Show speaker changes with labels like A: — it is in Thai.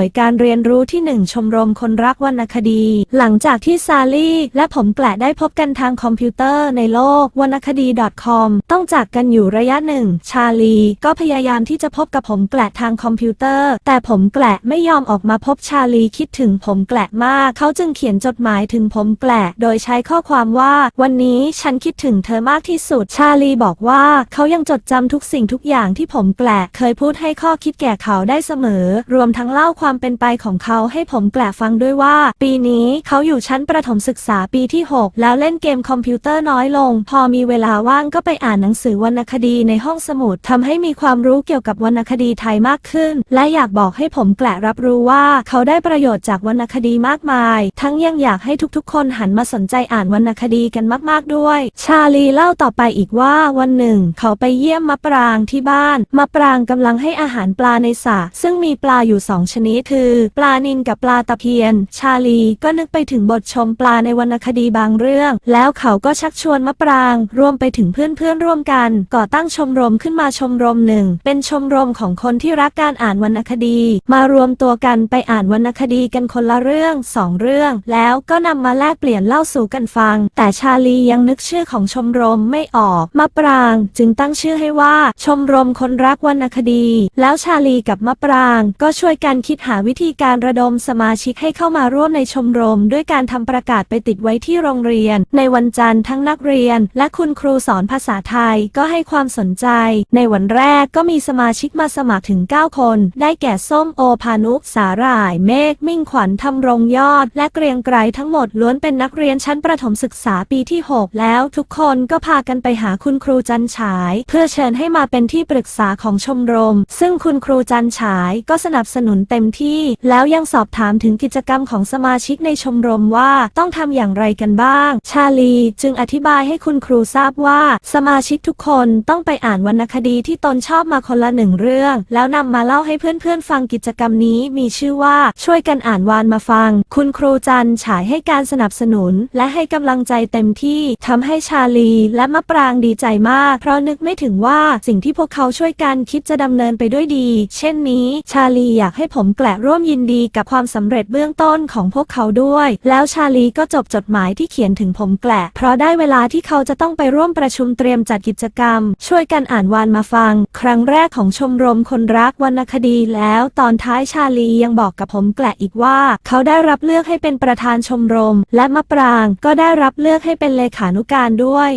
A: วยการเรียนรู้ที่หนึ่งชมรมคนรักวรรณคดี หลังจากที่ซาลี่ และผมแกละได้พบกันทางคอมพิวเตอร์ในโลกวรรณคดี .com ต้องจากกันอยู่ระยะหนึ่ง ชาลี ก็พยายามที่จะพบกับผมแกละทางคอมพิวเตอร์ แต่ผมแกละไม่ยอมออกมาพบชาลีคิดถึงผมแกละมาก เขาจึงเขียนจดหมายถึงผมแกละโดยใช้ข้อความว่า วันนี้ฉันคิดถึงเธอมากที่สุด ชาลีบอกว่าเขายังจดจำทุกสิ่งทุกอย่างที่ผมแกละเคยพูดให้ข้อคิดแก่เขาได้เสมอ รวมทั้งเล่าความเป็นไปของเขาให้ผมแกละฟังด้วยว่า ปีนี้เขาอยู่ชั้นประถมศึกษาปีที่ 6 แล้วเล่นเกมคอมพิวเตอร์น้อยลง พอมีเวลาว่างก็ไปอ่านหนังสือวรรณคดีในห้องสมุดทำให้มีความรู้เกี่ยวกับวรรณคดีไทยมากขึ้น และอยากบอกให้ผมแกละรับรู้ว่าเขาได้ประโยชน์จากวรรณคดีมากมาย ทั้งยังอยากให้ทุกๆ คนหันมาสนใจอ่านวรรณคดีกันมากๆด้วย ชาลีเล่าต่อไปอีกว่าวันหนึ่ง เขาไปเยี่ยมมะปรางที่บ้าน มะปรางกำลังให้อาหารปลาในสระซึ่งมีปลาอยู่สองชนิดคือ ปลานิลกับปลาตะเพียน ชาลีก็นึกไปถึงบทชมปลาในวรรณคดีบางเรื่อง แล้วเขาก็ชักชวนมะปราง รวมไปถึงเพื่อนๆร่วมกัน ก่อตั้งชมรมขึ้นมาชมรมหนึ่ง เป็นชมรมของคนที่รักการอ่านวรรณคดี มารวมตัวกันไปอ่านวรรณคดีกันคนละเรื่องสองเรื่อง แล้วก็นำมาแลกเปลี่ยนเล่าสู่กันฟัง แต่ชาลียังนึกชื่อของชมรมไม่ออกมะปรางจึงตั้งชื่อให้ว่า ชมรมคนรักวรรณคดี แล้วชาลีกับมะปรางก็ช่วยกันคิดหาวิธีการระดมสมาชิกให้เข้ามาร่วมในชมรม ด้วยการทำประกาศไปติดไว้ที่โรงเรียน ในวันจันทร์ทั้งนักเรียน และคุณครูสอนภาษาไทยก็ให้ความสนใจ ในวันแรกก็มีสมาชิกมาสมัครถึง 9 คน ได้แก่ส้มโอพานุสาหร่าย เมฆมิ่งขวัญทำรงยอด และเกรียงไกรทั้งหมดล้วนเป็นนักเรียนชั้นประถมศึกษาปีที่ 6 แล้วทุกคนก็พากันไปหาคุณครูจันฉาย เพื่อเชิญให้มาเป็นที่ปรึกษาของชมรม ซึ่งคุณครูจันฉายก็สนับสนุนเต็มที่ แล้วยังสอบถามถึงกิจกรรมของสมาชิกในชมรมว่าต้องทำอย่างไรกันบ้าง ชาลีจึงอธิบายให้คุณครูทราบว่า สมาชิกทุกคนต้องไปอ่านวรรณคดีที่ตนชอบมาคนละหนึ่งเรื่อง แล้วนำมาเล่าให้เพื่อนๆฟังกิจกรรมนี้มีชื่อว่าช่วยกันอ่านวานมาฟัง คุณครูจันฉายให้การสนับสนุน และให้กำลังใจเต็มที่ทำให้ชาลีและมะปรางดีใจมาก เพราะนึกไม่ถึงว่าสิ่งที่พวกเขาช่วยกันคิดจะดำเนินไปด้วยดี เช่นนี้ ชาลีอยากให้ผมแกละร่วมยินดีกับความสำเร็จเบื้องต้นของพวกเขาด้วย แล้วชาลีก็จบจดหมายที่เขียนถึงผมแกละ เพราะได้เวลาที่เขาจะต้องไปร่วมประชุมเตรียมจัดกิจกรรม ช่วยกันอ่านวานมาฟัง ครั้งแรกของชมรมคนรักวรรณคดีแล้ว ตอนท้ายชาลียังบอกกับผมแกละอีกว่า เขาได้รับเลือกให้เป็นประธานชมรม และมะปรางก็ได้รับเลือกให้เป็นเลขานุการด้วย